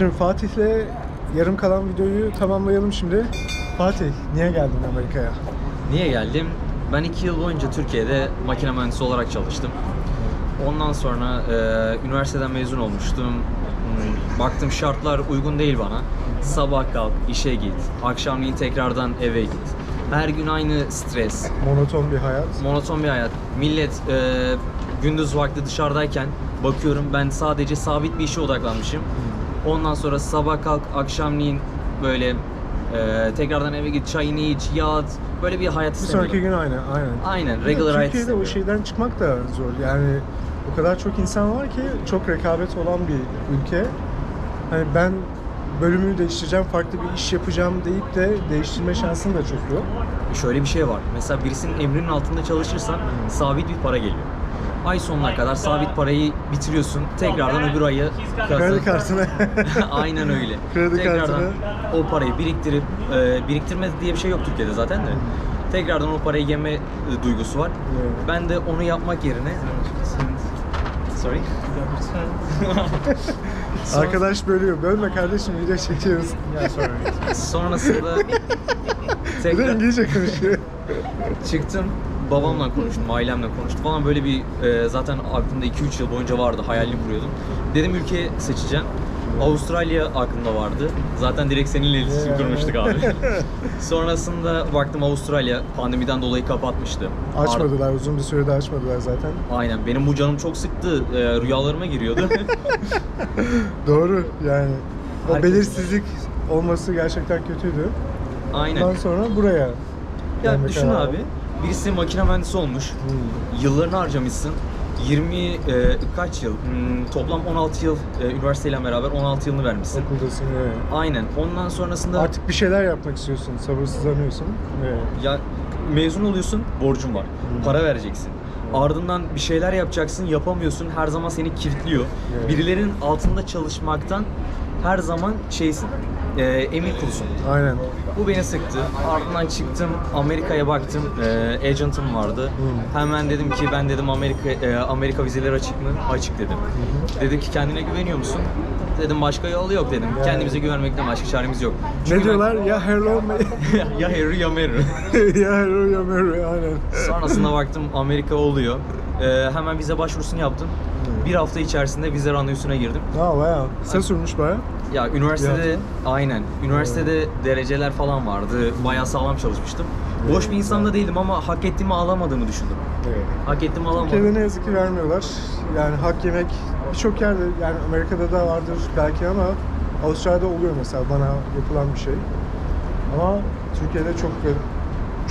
Şimdi Fatih'le yarım kalan videoyu tamamlayalım şimdi. Fatih, niye geldin Amerika'ya? Niye geldim? Ben iki yıl boyunca Türkiye'de makine mühendisi olarak çalıştım. Ondan sonra e, üniversiteden mezun olmuştum. Baktım şartlar uygun değil bana. Sabah kalk, işe git. Akşamleyin tekrardan eve git. Her gün aynı stres, Monoton bir hayat. monoton bir hayat. Millet e, gündüz vakti dışarıdayken bakıyorum ben sadece sabit bir işe odaklanmışım. Ondan sonra sabah kalk, akşamleyin böyle e, tekrardan eve git, çayını iç, yat. Böyle bir hayat Bir istemiyorum. sonraki gün aynı, aynen. Aynen, regular hayat Türkiye'de o istemiyorum. şeyden çıkmak da zor. Yani o kadar çok insan var ki çok rekabet olan bir ülke. Hani ben bölümü değiştireceğim, farklı bir iş yapacağım deyip de değiştirme şansın da çok yok. Şöyle bir şey var. Mesela birisinin emrinin altında çalışırsan sabit bir para geliyor. Ay sonuna kadar sabit parayı bitiriyorsun. Tekrardan öbür ayı Kredi kartına. Aynen öyle. Kredi Tekrardan kartını. o parayı biriktirip e, biriktirme diye bir şey yok Türkiye'de zaten de. Tekrardan o parayı yeme e, duygusu var. Evet. Ben de onu yapmak yerine Sorry. Son- Arkadaş bölüyor. Bölme kardeşim video çekiyoruz. sonrasında Bir de tekrar İngilizce konuşuyor. Çıktım babamla konuştum, ailemle konuştum falan böyle bir e, zaten aklımda 2-3 yıl boyunca vardı, hayalini kuruyordum. Dedim ülke seçeceğim. Avustralya aklımda vardı. Zaten direkt seninle iletişim kurmuştuk abi. Sonrasında baktım Avustralya pandemiden dolayı kapatmıştı. Ar- Açmadılar, uzun bir sürede açmadılar zaten. Aynen. Benim bu canım çok sıktı. E, rüyalarıma giriyordu. Doğru yani. O Herkes- belirsizlik olması gerçekten kötüydü. Aynen. Ondan sonra buraya Ya düşün kararı abi. Birisi makine mühendisi olmuş. Hmm. Yıllarını harcamışsın. 20 e, kaç yıl? Hmm, toplam 16 yıl e, üniversiteyle beraber 16 yılını vermişsin. Okuldasın. Evet. Aynen. Ondan sonrasında Artık bir şeyler yapmak istiyorsun, sabırsızlanıyorsun. Evet. ya mezun oluyorsun, borcun var. Para vereceksin. Ardından bir şeyler yapacaksın, yapamıyorsun. Her zaman seni kilitliyor. Evet. Birilerinin altında çalışmaktan her zaman şeysin, e, emin kulsun. Aynen. Bu beni sıktı. Ardından çıktım, Amerika'ya baktım. E, agent'ım vardı. Hmm. Hemen dedim ki ben dedim Amerika e, Amerika vizeleri açık mı? Açık dedim. Dedi ki kendine güveniyor musun? Dedim başka yolu yok dedim. Yani. Kendimize güvenmekten başka çaremiz yok. Çünkü Ne ben- diyorlar? Ya hello ya Harry ya Mary. ya hello ya Mary. Aynen. Sonrasında baktım Amerika oluyor. Ee, hemen vize başvurusunu yaptım. Bir hafta içerisinde vize randevusuna girdim. Ha bayağı. Kısa sürmüş bayağı. Ya üniversitede Bir aynen. Üniversitede dereceler falan vardı. Bayağı sağlam çalışmıştım. Boş bir insan da değildim ama hak ettiğimi alamadığımı düşündüm. Evet. Hak ettiğimi alamadım. Türkiye'de ne yazık ki vermiyorlar. Yani hak yemek birçok yerde yani Amerika'da da vardır belki ama Avustralya'da oluyor mesela bana yapılan bir şey. Ama Türkiye'de çok ve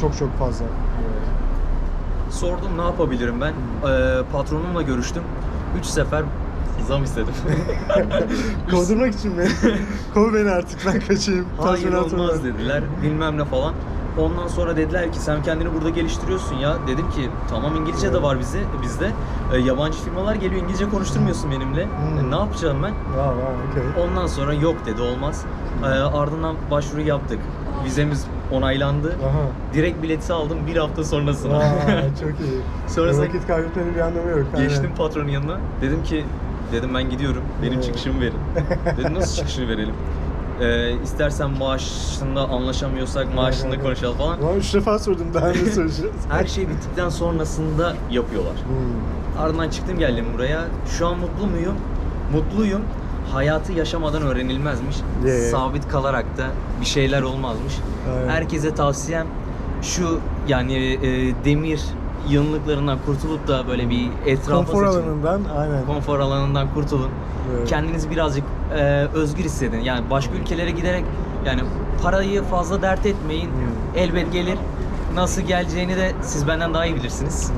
çok çok fazla. Sordum ne yapabilirim ben. Ee, patronumla görüştüm. Üç sefer zam istedim. Kovdurmak için mi? Kov beni artık ben kaçayım. Hayır Tazminat olmaz olarak. dediler. Bilmem ne falan. Ondan sonra dediler ki sen kendini burada geliştiriyorsun ya. Dedim ki tamam İngilizce de var bize bizde. Ee, yabancı firmalar geliyor İngilizce konuşturmuyorsun benimle. Hmm. E, ne yapacağım ben? Vay vay okey. Ondan sonra yok dedi olmaz. Ee, ardından başvuru yaptık. Vizemiz onaylandı. Aha. Direkt bileti aldım bir hafta sonrasına. Vay çok iyi. Sonrasında Vakit kaybetmenin bir anlamı yok. aynen. Geçtim patronun yanına. Dedim ki dedim ben gidiyorum. Benim çıkışımı verin. Dedim nasıl çıkışını verelim? Ee, istersen maaşında anlaşamıyorsak maaşında konuşalım falan. Ulan üç defa sordum daha ne soracağız? Her şey bittikten sonrasında yapıyorlar. Hmm. Ardından çıktım geldim buraya. Şu an mutlu muyum? Mutluyum. Hayatı yaşamadan öğrenilmezmiş. Yeah. Sabit kalarak da bir şeyler olmazmış. Aynen. Herkese tavsiyem şu yani e, demir yığınlıklarından kurtulup da böyle bir etrafa Konfor saçın. alanından aynen. konfor alanından kurtulun. Evet. Kendinizi birazcık e, özgür hissedin. Yani başka ülkelere giderek yani parayı fazla dert etmeyin. Hmm. Elbet gelir. Nasıl geleceğini de siz benden daha iyi bilirsiniz.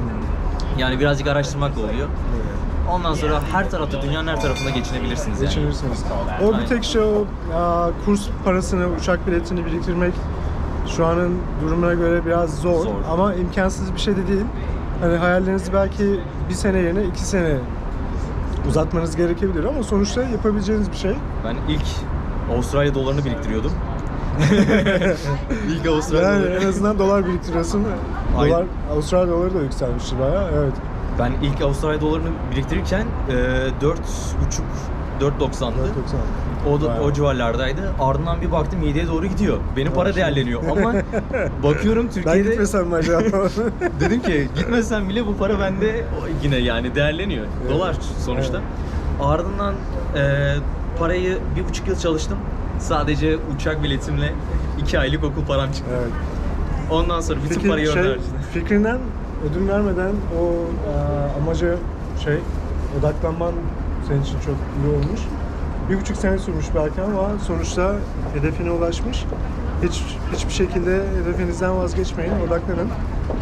Yani birazcık araştırmakla oluyor. Evet. Ondan sonra her tarafta, dünyanın her tarafında geçinebilirsiniz yani. Geçinirsiniz. O bir tek şey o kurs parasını, uçak biletini biriktirmek şu anın durumuna göre biraz zor, Zor. ama imkansız bir şey de değil. Hani hayallerinizi belki bir sene yerine iki sene uzatmanız gerekebilir ama sonuçta yapabileceğiniz bir şey. Ben ilk Avustralya dolarını biriktiriyordum. ilk Avustralya Yani doları. en azından dolar biriktiriyorsun. Aynen. Dolar, Avustralya doları da yükselmişti bayağı. Evet. Ben ilk Avustralya dolarını biriktirirken e, 4,5 4.90'dı. 4.90. O, da, o civarlardaydı. Ardından bir baktım 7'ye doğru gidiyor. Benim para değerleniyor ama bakıyorum Ben Türkiye'de gitmesem mi acaba? dedim ki gitmesem bile bu para bende yine yani değerleniyor. Evet. Dolar sonuçta. Evet. Ardından e, parayı bir buçuk yıl çalıştım. Sadece uçak biletimle iki aylık okul param çıktı. evet. Ondan sonra bütün Fikir- parayı şey, harcadım. Fikrinden ödün vermeden o e, amaca şey odaklanman senin için çok iyi olmuş. Bir buçuk sene sürmüş belki ama sonuçta hedefine ulaşmış. Hiç hiçbir şekilde hedefinizden vazgeçmeyin, odaklanın.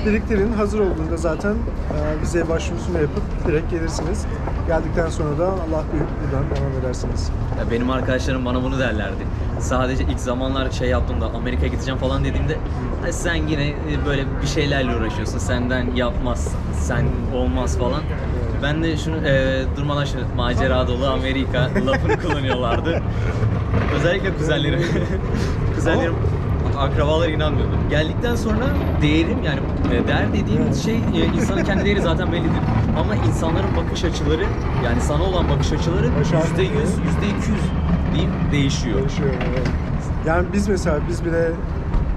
Biriktirin, hazır olduğunda zaten e, vizeye başvurusunu yapıp direkt gelirsiniz. Geldikten sonra da Allah büyük buradan devam edersiniz. Ya benim arkadaşlarım bana bunu derlerdi. Sadece ilk zamanlar şey yaptığımda Amerika'ya gideceğim falan dediğimde "Ha, sen yine e, böyle bir şeylerle uğraşıyorsun. Senden yapmaz. Sen olmaz falan. Ben de şunu e, durmadan şunu macera dolu Amerika lafını kullanıyorlardı. Özellikle kuzenlerim. kuzenlerim akrabalar inanmıyordu. Geldikten sonra değerim yani e, değer dediğim şey e, insanın kendi değeri zaten bellidir. Ama insanların bakış açıları yani sana olan bakış açıları yüzde yüz, yüzde iki yüz diyeyim değişiyor. Değişiyor. evet. Yani biz mesela biz bile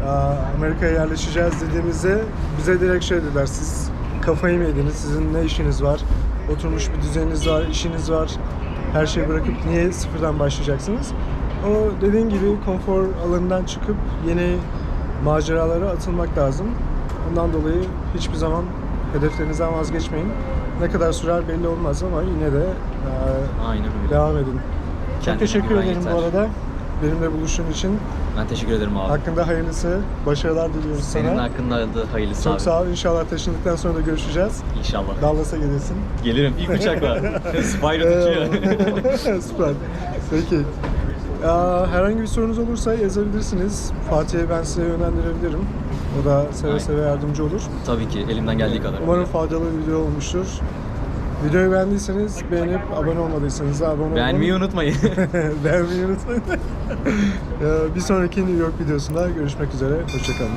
aa, Amerika'ya yerleşeceğiz dediğimizde bize direkt şey dediler siz kafayı mı yediniz? Sizin ne işiniz var? Oturmuş bir düzeniniz var, işiniz var. Her şeyi bırakıp niye sıfırdan başlayacaksınız? O dediğin gibi konfor alanından çıkıp yeni maceralara atılmak lazım. Ondan dolayı hiçbir zaman hedeflerinizden vazgeçmeyin. Ne kadar sürer belli olmaz ama yine de aa, Aynen öyle. devam edin. Çok Kendine teşekkür güven ederim yeter. bu arada. Benimle buluştuğun için. Ben teşekkür ederim abi. Hakkında hayırlısı, başarılar diliyoruz Senin sana. hakkında da hayırlısı Çok abi. sağ ol. İnşallah taşındıktan sonra da görüşeceğiz. İnşallah. Dallas'a gelirsin. Gelirim ilk uçakla. Spider uçuyor. Süper. Peki. Ya, herhangi bir sorunuz olursa yazabilirsiniz. Fatih'e ben size yönlendirebilirim. O da seve seve yardımcı olur. Tabii ki elimden geldiği kadar. Umarım faydalı bir video olmuştur. Videoyu beğendiyseniz beğenip abone olmadıysanız da abone olun. Beğenmeyi unutmayın. Beğenmeyi unutmayın. Ee, bir sonraki New York videosunda görüşmek üzere. Hoşçakalın.